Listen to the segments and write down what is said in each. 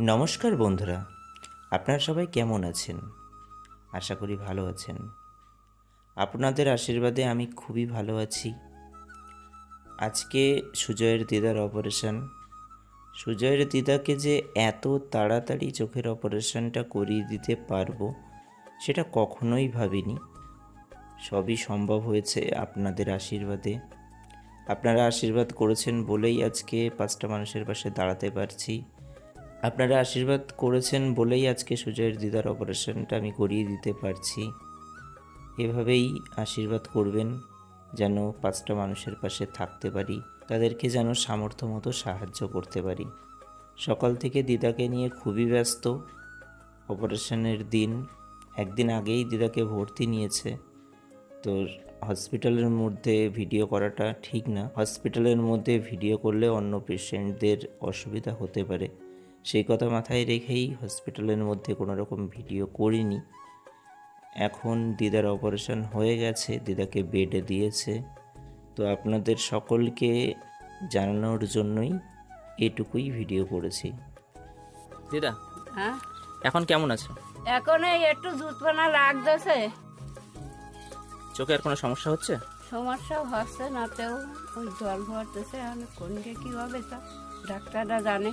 নমস্কার বন্ধুরা, আপনারা সবাই কেমন আছেন? আশা করি ভালো আছেন। আপনাদের আশীর্বাদে আমি খুবই ভালো আছি। আজকে সুজয়ের দিদার অপারেশন। সুজয়ের দিদাকে যে এত তাড়াতাড়ি চোখের অপারেশনটা করিয়ে দিতে পারব, সেটা কখনোই ভাবিনি। সবই সম্ভব হয়েছে আপনাদের আশীর্বাদে। আপনারা আশীর্বাদ করেছেন বলেই আজকে পাঁচটা মানুষের পাশে দাঁড়াতে পারছি। আপনারা আশীর্বাদ করেছেন বলেই আজকে সুজয়ের দিদার অপারেশনটা আমি করিয়ে দিতে পারছি। এভাবেই আশীর্বাদ করবেন যেন পাঁচটা মানুষের পাশে থাকতে পারি, তাদেরকে যেন সামর্থ্য মতো সাহায্য করতে পারি। সকাল থেকে দিদাকে নিয়ে খুবই ব্যস্ত। অপারেশনের দিন একদিন আগেই দিদাকে ভর্তি নিয়েছে। তো হসপিটালের মধ্যে ভিডিও করাটা ঠিক না। হসপিটালের মধ্যে ভিডিও করলে অন্য পেশেন্টদের অসুবিধা হতে পারে। সেই কথা মাথায় রেখেই হসপিটালের মধ্যে কোনো রকম ভিডিও করিনি। এখন দিদার অপারেশন হয়ে গেছে দিদাকে বেডে দিয়েছে। তো আপনাদের সকলকে জানানোর জন্যই এটুকুই ভিডিও করেছি। দিদা হ্যাঁ? এখন কেমন আছো? এখন এই একটু জুতপানা লাগতেছে। চোখে আর কোনো সমস্যা হচ্ছে? সমস্যা হচ্ছে নাতেও ওই জল ভরতেছে আমি কোনটা কি হবে তা ডাক্তাররা জানে।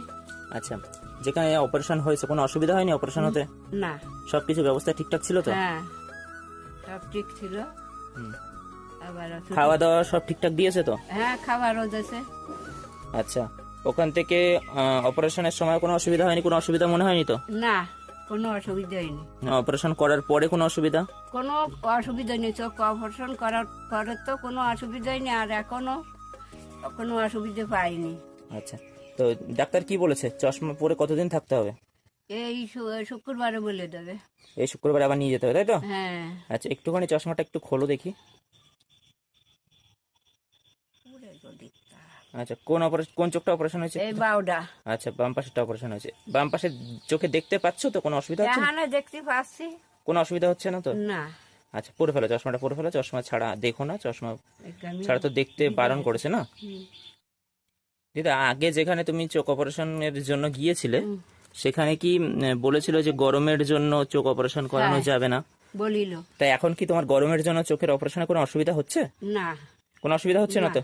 আচ্ছা যেখানে অপারেশন হয়েছে কোনো অসুবিধা হয়নি অপারেশন হতে? না। সব কিছু ব্যবস্থা ঠিকঠাক ছিল তো? হ্যাঁ সব ঠিক ছিল। আবার ওষুধ- খাওয়া দাওয়া সব ঠিকঠাক দিয়েছে তো? হ্যাঁ খাবারও দিয়েছে। আচ্ছা ওখান থেকে অপারেশনের সময় কোনো অসুবিধা হয়নি কোনো অসুবিধা মনে হয়নি তো? না। কোনো অসুবিধা হয়নি। অপারেশন করার পরে কোনো অসুবিধা? কোনো অসুবিধা নেই চোখ অপারেশন করার পরে তো কোনো অসুবিধাই নেই আর এখনও কোনো অসুবিধা পাইনি। আচ্ছা তো ডাক্তার কি বলেছে? চশমা পরে কতদিন থাকতে হবে? এই শুক্রবারে বলে দেবে। এই শুক্রবার আবার নিয়ে যেতে হবে তাই তো? হ্যাঁ। আচ্ছা একটুখানি চশমাটা একটু খোলো দেখি। আচ্ছা কোন অপারেশন কোন চোখটা অপারেশন হয়েছে? এই বাউডা। আচ্ছা বাম পাশেরটা অপারেশন হয়েছে। বাম চোখে দেখতে পাচ্ছ তো? কোনো অসুবিধা হচ্ছে না? দেখতে পাচ্ছি। কোনো অসুবিধা হচ্ছে না তো? না। আচ্ছা পরে ফেলো চশমাটা পরে ফেলো চশমা ছাড়া দেখো না চশমা ছাড়া তো দেখতে বারণ করেছে না? দিদা আগে যেখানে তুমি চোখ অপারেশনের জন্য গিয়েছিলে সেখানে কি বলেছিল যে গরমের জন্য চোখ অপারেশন করানো হ্যাঁ। যাবে না? বলিল। তাই এখন কি তোমার গরমের জন্য চোখের অপারেশনে কোনো অসুবিধা হচ্ছে? না। কোনো অসুবিধা হচ্ছে না। তো?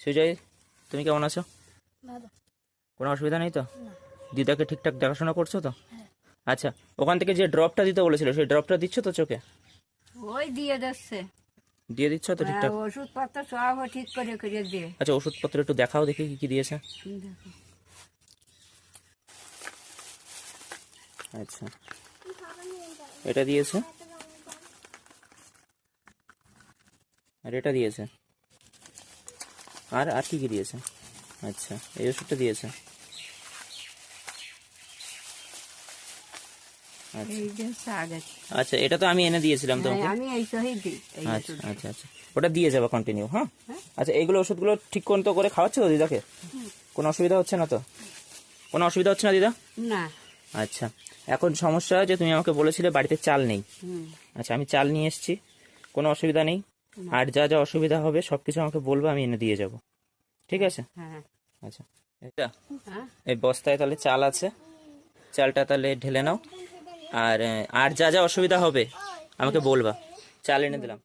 সুজয় তুমি কেমন আছো? কোনো অসুবিধা নেই তো? দিদাকে ঠিকঠাক দেখাশোনা করছ তো? আচ্ছা ওখান থেকে যে ড্রপটা দিতে বলেছিল সেই ড্রপটা দিচ্ছ তো চোখে? ওই দিয়ে যাচ্ছে। দিয়ে দিচ্ছ তো ঠিকঠাক? ওষুধপত্র সব ঠিক করে করে দিয়ে। আচ্ছা ওষুধপত্র একটু দেখাও দেখি কি কি দিয়েছে আচ্ছা। এটা দিয়েছে? আর এটা দিয়েছে? আর আর কি কি দিয়েছে? আচ্ছা এই ওষুধটা দিয়েছে। আচ্ছা। আচ্ছা এটা তো আমি এনে দিয়েছিলাম হ্যাঁ, তোমাকে। আচ্ছা আচ্ছা আচ্ছা। ওটা দিয়ে যাবে কন্টিনিউ হ্যাঁ? আচ্ছা এগুলো ওষুধগুলো ঠিক মতো করে খাওয়াচ্ছে তো দিদাকে কোনো অসুবিধা হচ্ছে না তো? কোনো অসুবিধা হচ্ছে না দিদা? না। আচ্ছা এখন সমস্যা যে তুমি আমাকে বলেছিলে বাড়িতে চাল নেই। আচ্ছা আমি চাল নিয়ে এসেছি কোনো অসুবিধা নেই। আর যা যা অসুবিধা হবে সবকিছু আমাকে বলবে আমি এনে দিয়ে যাব। ঠিক আছে? হ্যাঁ আচ্ছা। এটা। হ্যাঁ। এই বস্তায় তাহলে চাল আছে। চালটা তাহলে ঢেলে নাও। আর আর যা যা অসুবিধা হবে আমাকে বলবা। চাল এনে দিলাম।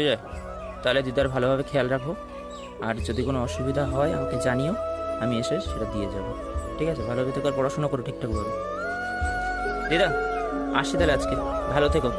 সুজয় তাহলে দিদার ভালোভাবে খেয়াল রাখো। আর যদি কোনো অসুবিধা হয়, আমাকে জানিও, আমি এসে সেটা দিয়ে যাব। ঠিক আছে? ভালোভাবে থেকো আর পড়াশোনা করো ঠিকঠাকভাবে দিদা আসি তাহলে আজকে। ভালো থেকো।